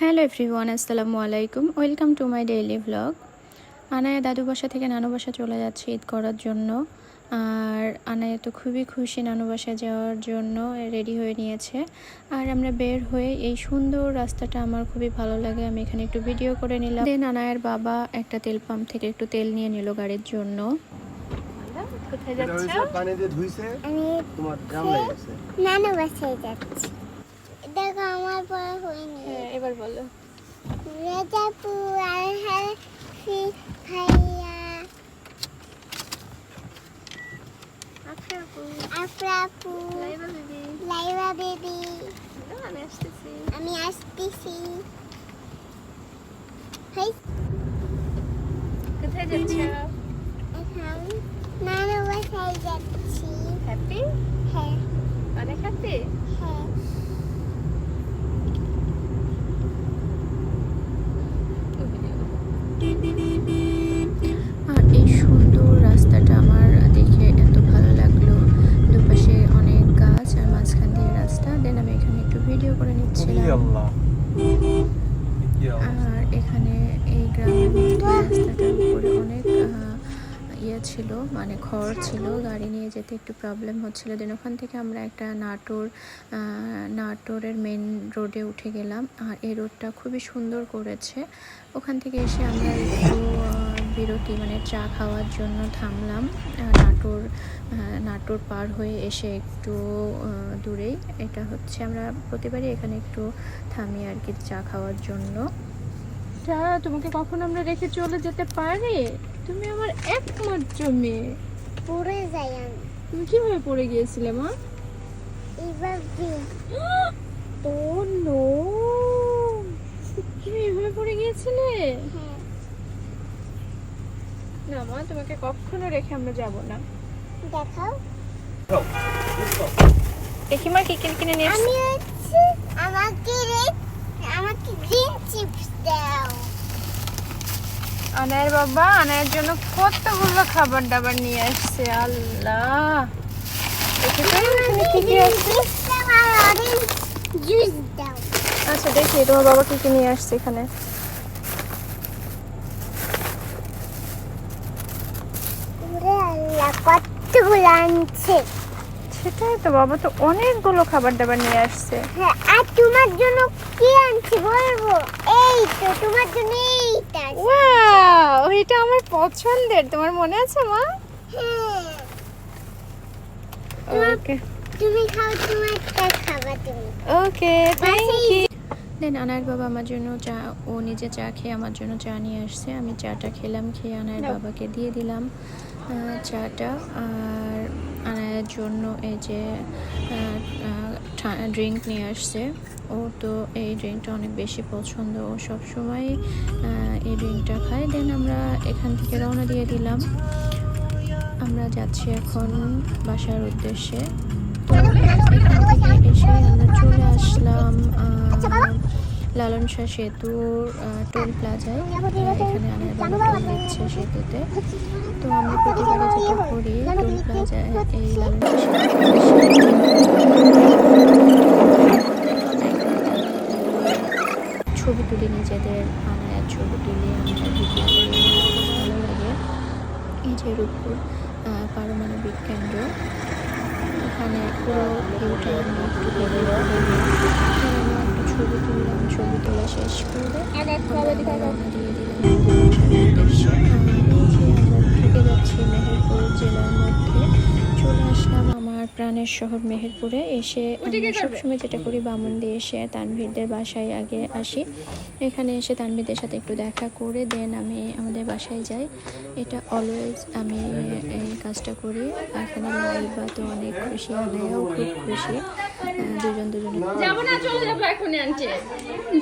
Hello everyone আসসালামু আলাইকুম। Welcome to my daily vlog Anaya দাদু বাসা থেকে নানু বাসা চলে যাচ্ছে ঈদ করার জন্য। আর আনায়া তো খুবই খুশি নানু বাসায় যাওয়ার জন্য রেডি হয়ে নিয়েছে। আর আমরা বের হয়ে এই সুন্দর রাস্তাটা আমার খুবই ভালো লাগে। আমি এখানে একটু ভিডিও করে নিলাম। দেন আনায়ার বাবা একটা তেল পাম্প থেকে একটু তেল নিয়ে নিল গাড়ির জন্য। কোথায় হয়েছে পানি দিয়ে ধুইছে আমি তোমার নানু বাসায় যাচ্ছি। দেখো আমার পড়া হয়নি। হ্যাঁ এবার বলো। রাজাপুর আর হাসি ভাইয়া? আফরাপু লাইবা বেবি। আমি আসতেছি। হাই। কোথায় যাচ্ছ? এখন নানু বাসায় যাচ্ছি। হ্যাপি হ্যাঁ। অনেক হ্যাপি হ্যাঁ। এই সুন্দর রাস্তাটা আমার দেখে এত ভালো লাগল। দুপাশে অনেক গাছ আর মাঝখান দিয়ে রাস্তা। দেন আমি এখানে একটু ভিডিও করে নিচ্ছিলাম। আর এখানে এই গ্রামের মধ্যে রাস্তাটার উপরে অনেক আহ, ইয়ে ছিল মানে ঘর ছিল গাড়ি নিয়ে যেতে একটু প্রবলেম হচ্ছিল। দেন ওখান থেকে আমরা একটা নাটোর নাটোরের মেন রোডে উঠে গেলাম আর এই রোডটা খুবই সুন্দর করেছে। ওখান থেকে এসে আমরা একটু বিরতি মানে চা খাওয়ার জন্য থামলাম। নাটোর নাটোর পার হয়ে এসে একটু দূরেই। এটা হচ্ছে আমরা প্রতিবারই এখানে একটু থামি আর কি চা খাওয়ার জন্য। চা তোমাকে কখন আমরা রেখে চলে যেতে পারি? তুমি আমার একমাত্র মেয়ে। পড়ে যাই আমি। তুমি কীভাবে পড়ে গিয়েছিলে মা? এবার ও নো। তুমি এভাবে পড়ে গিয়েছিলে? হ্যাঁ। না মা তোমাকে কখনো রেখে আমরা যাব না। দেখাও। দেখি মা কি কিনে নিয়ে আমি আমাকে আমাকে গ্রিন চিপস দাও। আনায়ের বাবা আনায়ের জন্য কতগুলো খাবার দাবার নিয়ে আসছে, আল্লাহ। কি আচ্ছা দেখি, তোমার বাবা কি কি নিয়ে আসছে এখানে? কতগুলো আনছে। সেটাই তো বাবা তো অনেকগুলো খাবার দাবার নিয়ে আসছে। হ্যাঁ আর তোমার জন্য কি আনছি বলব? এই তো তোমার জন্য এইটা ওয়াও এটা আমার পছন্দের তোমার মনে আছে মা? হ্যাঁ। ওকে। তুমি খাও তোমারটা খাবা তুমি। ওকে থ্যাংক ইউ দেন আনায়ের বাবা আমার জন্য চা ও নিজে চা খেয়ে আমার জন্য চা নিয়ে আসছে। আমি চাটা খেলাম খেয়ে আনায়ের বাবাকে দিয়ে দিলাম। চাটা আর আনায়ের জন্য এই যে ড্রিঙ্ক নিয়ে আসছে। ও তো এই ড্রিঙ্কটা অনেক বেশি পছন্দ। ও সবসময় এই ড্রিঙ্কটা খায়। দেন আমরা এখান থেকে রওনা দিয়ে দিলাম। আমরা যাচ্ছি এখন বাসার উদ্দেশ্যে। তো এখান থেকে এসে আমরা চলে আসলাম লালন শাহ সেতুর টোল প্লাজায় এখানে আনার বাবা টোল দিচ্ছে সেতুতে। তো আমরা প্রতিবারে যেটা করি, টোল প্লাজায় এই লালন শাহ ছবি তুলি নিজেদের আনায়ার ছবি তুলি, আমরা ভালো লাগে। এই যে রূপপুর পারমাণবিক কেন্দ্র, এখানে পুরো ভিউটা আমি একটু দেখে এখানে আমি একটা ছবি তুললাম ছবি তোলা শেষ করে ঢুকে যাচ্ছি মেহেরপুর জেলার মধ্যে প্রাণের শহর মেহেরপুরে এসে সবসময় যেটা করি বামন দিয়ে এসে তানভীরদের বাসায় আগে আসি। এখানে এসে তানভীরদের সাথে একটু দেখা করে দেন আমি আমাদের বাসায় যাই। এটা অলওয়েজ আমি এই কাজটা করি। এখানে লাইবা তো অনেক খুশি আনায়াও খুব খুশি। দুজন দুজনে যাব না চলে যাব আন্টি।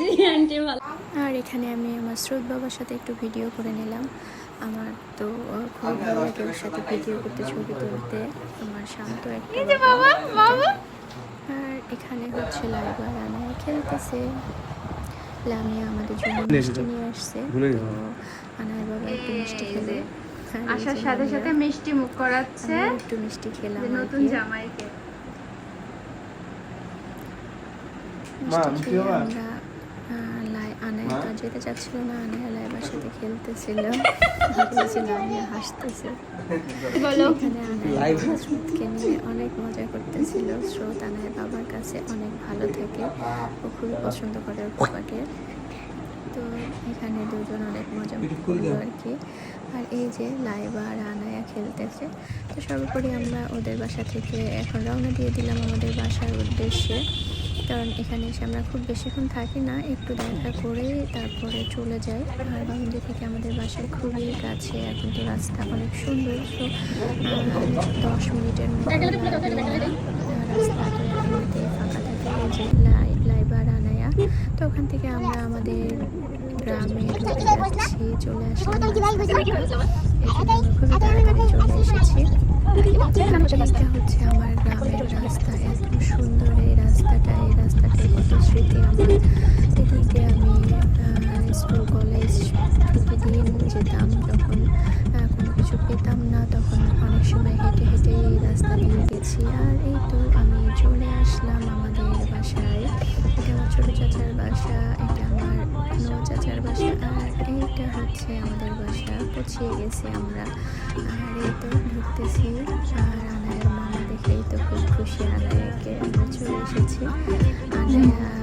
জি আন্টি ভালো। আর এখানে আমি আমার স্রোত বাবার সাথে একটু ভিডিও করে নিলাম। আমার তো খুব ভালো লাগে ওর সাথে ভিডিও করতে ছবি তুলতে। আমার শান্ত একটা বাবা বাবা। আর এখানে হচ্ছে লাইবা রানা খেলতেছে। লামিয়া আমাদের জন্য মিষ্টি নিয়ে আসছে। তো আনার বাবা একটু মিষ্টি খেলে। আসার সাথে সাথে মিষ্টি মুখ করাচ্ছে। একটু মিষ্টি খেলাম নতুন কি। জামাইকে। মা, মিষ্টি মিষ্টি খেয়ে আমরা আহ, যেতে চাচ্ছিল না আনিয়া লাইবার সাথে খেলতেছিল। খেলতেছিল আনিয়া হাসতেছে। বলো। স্রোতকে নিয়ে অনেক মজা করতেছিল। স্রোত আনায়ের বাবার কাছে অনেক ভালো থাকে। ও খুবই পছন্দ করে ওর বাবাকে। তো এখানে দুজন অনেক মজা করল আর কি। আর এই যে লাইবা আর আনায়া খেলতেছে তো সর্বোপরি আমরা ওদের বাসা থেকে এখন রওনা দিয়ে দিলাম আমাদের বাসার উদ্দেশ্যে। কারণ এখানে এসে আমরা খুব বেশিক্ষণ থাকি না, একটু দেখা করে তারপরে চলে যাই। আর বামুন্দি থেকে আমাদের বাসার খুবই কাছে এখন তো রাস্তা অনেক সুন্দর, তো দশ মিনিটের মধ্যে ফাঁকা থাকে যে লাই, লাইবার আনায়া। তো ওখান থেকে আমরা আমাদের গ্রামে যাচ্ছি, চলে আসলাম। চলে এসেছি। এটা হচ্ছে আমার গ্রামের রাস্তা। এত সুন্দর এই রাস্তাটা। এই রাস্তাটায় কত স্মৃতি আমার। এদিক আমি স্কুল, কলেজ প্রতিদিন যেতাম যখন কোনো কিছু পেতাম না। তখন অনেক সময় হেঁটে হেঁটে এই রাস্তা দিয়ে গেছি। আর এই তো আমি চলে আসলাম আমাদের বাসায়। এটা আমার ছোটো চাচার বাসা, এটা আমার চাচার বাসা। এইটা হচ্ছে আমাদের বাসা পচিয়ে গেছে আমরা। আর এই তো ঢুকতেছি, আর আনায়ের মামা দেখেই তো খুব খুশি, আনায়াকে আমরা চলে এসেছি। আনায়া